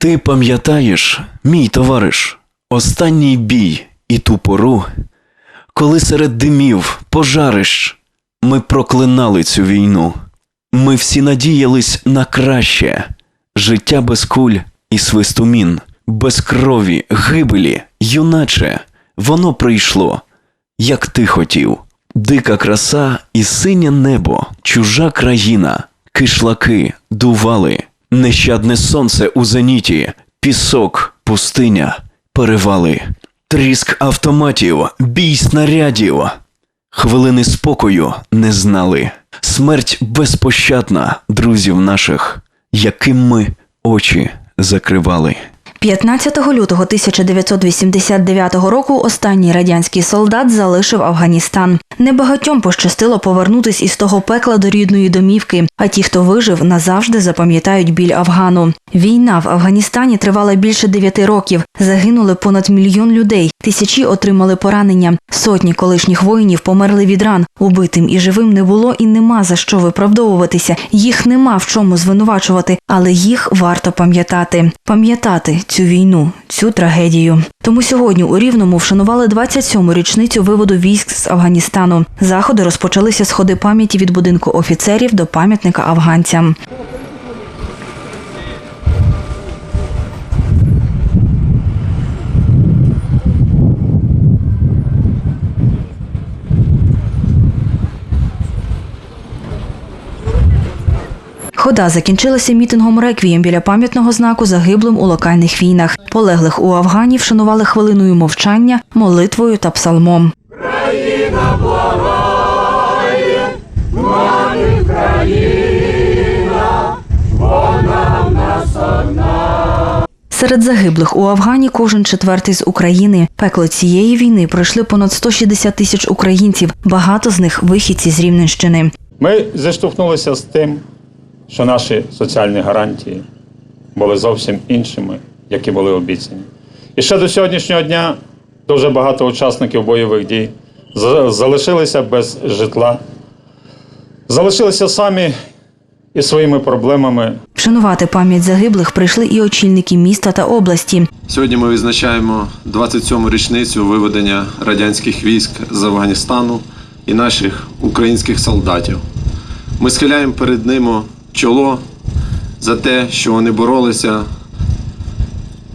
Ти пам'ятаєш, мій товариш, останній бій і ту пору, коли серед димів, пожарищ ми проклинали цю війну. Ми всі надіялись на краще життя без куль і свисту мін, без крові, гибелі, юначе, воно прийшло, як ти хотів. Дика краса і синє небо, чужа країна, кишлаки, дували, нещадне сонце у зеніті, пісок, пустиня, перевали, тріск автоматів, бій снарядів. Хвилини спокою не знали. Смерть безпощадна друзів наших, яким ми очі закривали. 15 лютого 1989 року останній радянський солдат залишив Афганістан. Небагатьом пощастило повернутись із того пекла до рідної домівки, а ті, хто вижив, назавжди запам'ятають біль Афгану. Війна в Афганістані тривала більше 9 років. Загинули понад мільйон людей, тисячі отримали поранення. Сотні колишніх воїнів померли від ран. Убитим і живим не було і нема за що виправдовуватися. Їх нема в чому звинувачувати, але їх варто пам'ятати. Пам'ятати цю війну, цю трагедію. Тому сьогодні у Рівному вшанували 27-му річницю виводу військ з Афганістану. Заходи розпочалися з ходи пам'яті від будинку офіцерів до пам'ятника афганцям. Хода закінчилася мітингом реквієм біля пам'ятного знаку загиблим у локальних війнах. Полеглих у Афгані вшанували хвилиною мовчання, молитвою та псалмом. Серед загиблих у Афгані кожен четвертий з України. Пекло цієї війни пройшли понад 160 тисяч українців. Багато з них вихідці з Рівненщини. Ми зіштовхнулися з тим, що наші соціальні гарантії були зовсім іншими, які були обіцяні. І ще до сьогоднішнього дня дуже багато учасників бойових дій залишилися без житла, залишилися самі із своїми проблемами, Вшанувати пам'ять загиблих прийшли і очільники міста та області. Сьогодні ми відзначаємо 27-му річницю виведення радянських військ з Афганістану і наших українських солдатів. Ми схиляємо перед ними чоло за те, що вони боролися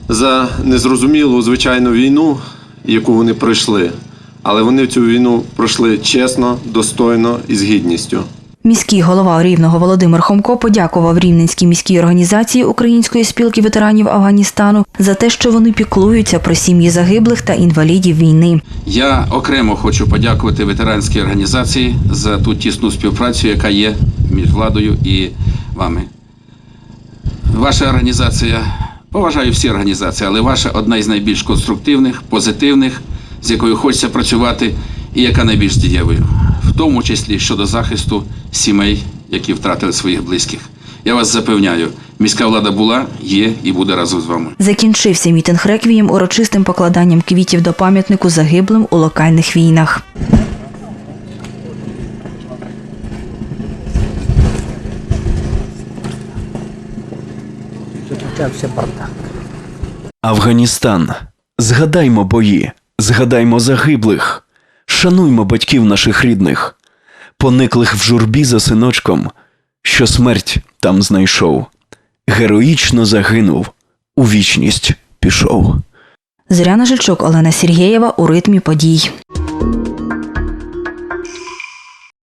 за незрозумілу звичайну війну, яку вони пройшли. Але вони цю війну пройшли чесно, достойно і з гідністю. Міський голова Рівного Володимир Хомко подякував Рівненській міській організації Української спілки ветеранів Афганістану за те, що вони піклуються про сім'ї загиблих та інвалідів війни. Я окремо хочу подякувати ветеранській організації за ту тісну співпрацю, яка є між владою і вами. Ваша організація, поважаю всі організації, але ваша одна із найбільш конструктивних, позитивних, з якою хочеться працювати, і яка найбільш дієвою, в тому числі щодо захисту сімей, які втратили своїх близьких. Я вас запевняю, міська влада була, є і буде разом з вами. Закінчився мітинг реквієм урочистим покладанням квітів до пам'ятнику загиблим у локальних війнах. Афганістан. Згадаймо бої, згадаймо загиблих, шануймо батьків наших рідних, пониклих в журбі за синочком, що смерть там знайшов, героїчно загинув, у вічність пішов. Зоряна Жильчук, Олена Сергєєва у ритмі подій.